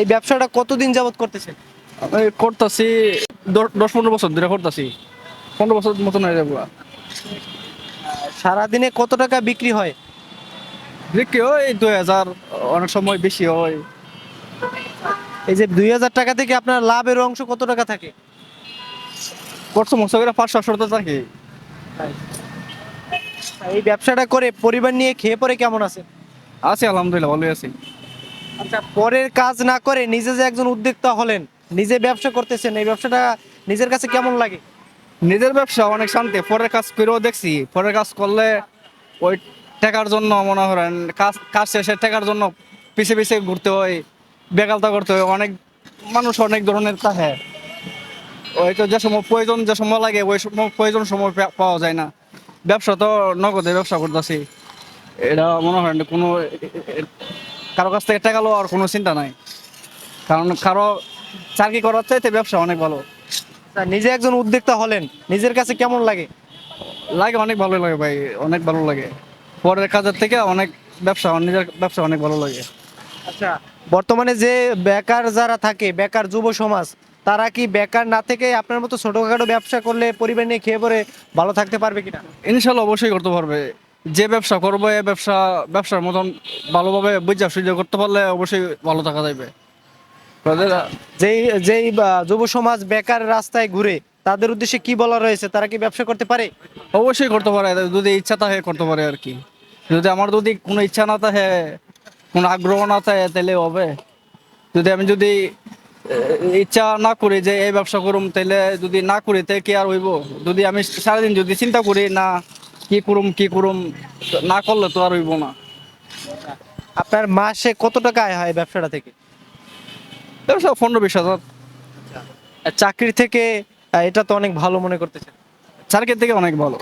এই ব্যবসাটা কতদিন যাবত করতেছেন করতেছি দশ পনেরো বছর ধরে করতেছি। পনেরো বছর মতন হয়ে যাব। সারাদিনে কত টাকা বিক্রি হয়? বিক্রি হয় দুই হাজার অনেক সময় বেশি হয়। এই যে দুই হাজার টাকা থেকে আপনার লাভের অংশ কত টাকা থাকে? করছ মশো করে পাঁচশো তো থাকে। এই ব্যবসাটা করে পরিবার নিয়ে খেয়ে পরে কেমন আছে আছি আলহামদুলিল্লাহ ভালোই আছি। আচ্ছা পরের কাজ না করে নিজে যে একজন উদ্যোক্তা হলেন, নিজে ব্যবসা করতেছেন, এই ব্যবসাটা নিজের কাছে কেমন লাগে? নিজের ব্যবসা অনেক শান্তি, পরের কাজ করেও দেখছি। পরের কাজ করলে ওই টাকার জন্য মনে করেন, কাজ কাজ শেষে টাকার জন্য পিছে পিছে ঘুরতে হয়, বেকালতা করতে হয়, অনেক মানুষ অনেক ধরনের থাকে। ওই তো যে সময় প্রয়োজন, যে সময় লাগে, ওই সময় প্রয়োজন সময় পাওয়া যায় না। ব্যবসা তো নগদে ব্যবসা করতেছি। এটা মনে হয় কোনো কারও কাছ থেকে টাকা লওয়ার কোনো চিন্তা নাই। কারণ কারও চাকরি করার চাইতে ব্যবসা অনেক ভালো। নিজে একজন উদ্যোক্তা হলেন নিজের কাছে কেমন লাগে? লাগে অনেক ভালো লাগে ভাই অনেক ভালো লাগে। পরের কাজের থেকে অনেক ব্যবসা নিজের ব্যবসা অনেক ভালো লাগে। আচ্ছা বর্তমানে যে বেকার যারা থাকে বেকার যুব সমাজ তারা কি বেকার না থেকে আপনার মতো ছোটখাটো ব্যবসা করলে পরিবার নিয়ে খেয়ে পরে ভালো থাকতে পারবে কিনা? ইনশাল্লাহ অবশ্যই করতে পারবে। যে ব্যবসা করব এই ব্যবসা ব্যবসার মতন ভালোভাবে বুঝা সুযোগ করতে পারলে অবশ্যই ভালো থাকা যাবে যেই যেই যুব সমাজ বেকার রাস্তায় ঘুরে তাদের উদ্দেশ্যে কি বলা রয়েছে? তারা কি ব্যবসা করতে পারে? অবশ্যই করতে পারে যদি ইচ্ছা থাকে করতে পারে আর কি। যদি আমার যদি কোনো ইচ্ছা না থাকে কোনো আগ্রহ না থাকে তাহলে হবে। যদি আমি যদি ইচ্ছা না করি যে এই ব্যবসা করুম তাহলে যদি না করি তাহলে কি আর হইব? যদি আমি সারাদিন যদি চিন্তা করি না কি করুম কি করুম না করলে তো আর হইবো না। আপনার মাসে কত টাকা আয় হয় ব্যবসাটা থেকে? ব্যবসা পনেরো বিশ হাজার। চাকরি থেকে আহ, এটা তো অনেক ভালো মনে করতেছেন। চাকরির থেকে অনেক ভালো।